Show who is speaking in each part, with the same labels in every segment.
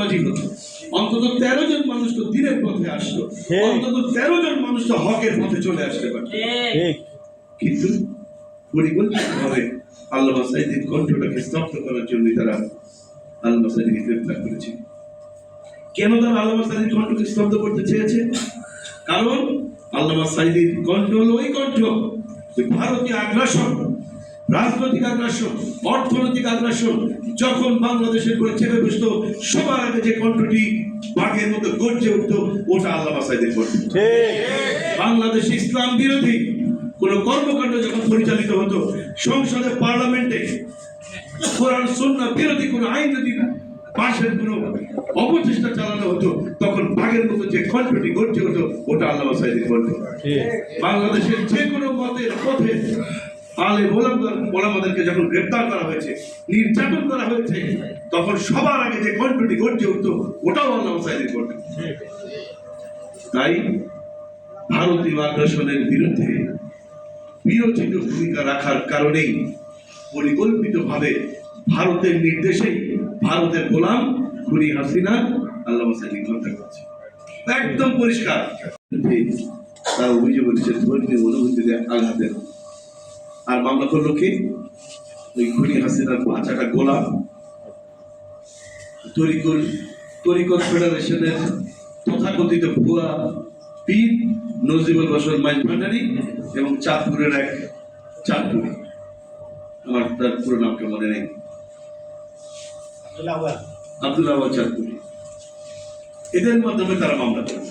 Speaker 1: নামাজি হতো অন্তত তেরো জন মানুষ তো দিনের পথে
Speaker 2: ঠিক।
Speaker 1: অন্তত তেরো জন মানুষ তো হকের পথে চলে আসতে
Speaker 2: ঠিক।
Speaker 1: কিন্তু পরিকল্পিতভাবে আল্লাহ সাইদের কণ্ঠটাকে স্তব্ধ করার জন্য তারা আল্লাহ সাইদকে গ্রেফতার করেছে। কেন তারা আল্লাহ সাইদের কণ্ঠকে স্তব্ধ করতে চেয়েছে? কারণ আল্লাহ সাইদের কণ্ঠ হলো ওই কণ্ঠ যে ভারতীয় আগ্রাসন। রাজনৈতিক আগ্রাসন অর্থনৈতিক আগ্রাসন যখন বাংলাদেশের করে চেপে বসতো সবার আগে যে কণ্ঠটি বাঘের মতো গর্জে উঠতো ওটা আল্লাহ সাইদের কণ্ঠ বাংলাদেশ ইসলাম বিরোধী কোন কর্মকাণ্ড যখন পরিচালিত হতো সংসদে পার্লামেন্টে কোরআন সুন্নাহ বিরোধী কোন আইন যদি না পাশের কোন অপচেষ্টা চালানো হতো তখন বাঘের মতো যে কণ্ঠটি গর্জে হতো ওটা আল্লাহ সাইদের কণ্ঠ বাংলাদেশের যে কোনো মতের পথে আলে ওলামাদেরকে যখন গ্রেপ্তার করা হয়েছে, নির্যাতন করা হয়েছে, তখন সবার আগে যে ওটাও তাই ভারতীয় আগ্রাসনের বিরুদ্ধে ভূমিকা রাখার কারণেই পরিকল্পিতভাবে ভারতের নির্দেশেই ভারতের গোলাম খুনি হাসিনা আল্লাহ হত্যা করছে। একদম পরিষ্কার। তার অভিযোগ হচ্ছে ধর্মীয় অনুভূতিতে আঘাতের আর মামলা করল কি? ওই খুনি হাসিনার বাচ্চাটা গোলাম তরিকুল তরিকত ফেডারেশনের তথাকথিত ভুয়া পীর নজিবুল বসর মাইজ ভান্ডারি এবং চাঁদপুরের এক চাঁদপুরি। আমার তার পুরো নামটা মনে নেই। আব্দুল্লাহ চাঁদপুরি। এদের মাধ্যমে তারা মামলা করবে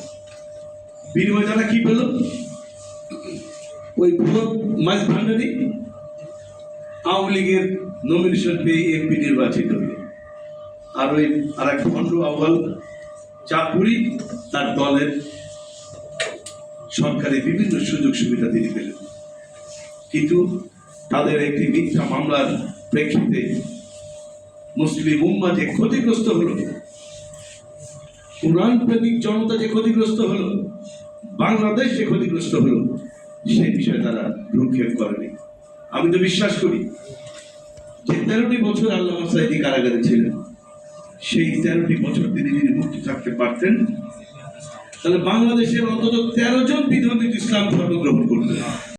Speaker 1: বিনিময় তারা কি পেল ওই ভুয়া মাইজ ভান্ডারি আওয়ামী লীগের নমিনেশন পেয়ে এমপি নির্বাচিত হলো। আর ওই আর এক খণ্ড আহ্বাল চাকুরি তার দলের সরকারি বিভিন্ন সুযোগ সুবিধা তিনি পেলেন। কিন্তু তাদের একটি মিথ্যা মামলার প্রেক্ষিতে মুসলিম উম্মা যে ক্ষতিগ্রস্ত হলো কোরআন প্রেমিক জনতা যে ক্ষতিগ্রস্ত হলো, বাংলাদেশ যে ক্ষতিগ্রস্ত হলো সেই বিষয়ে তারা ভ্রুক্ষেপ করেনি। আমি তো বিশ্বাস করি যে তেরোটি বছর আল্লাহ সাইদি কারাগারে ছিলেন। সেই তেরোটি বছর তিনি যদি মুক্ত থাকতে পারতেন, তাহলে বাংলাদেশের অন্তত তেরো জন বিধর্মী ইসলাম ধর্ম গ্রহণ করতেন।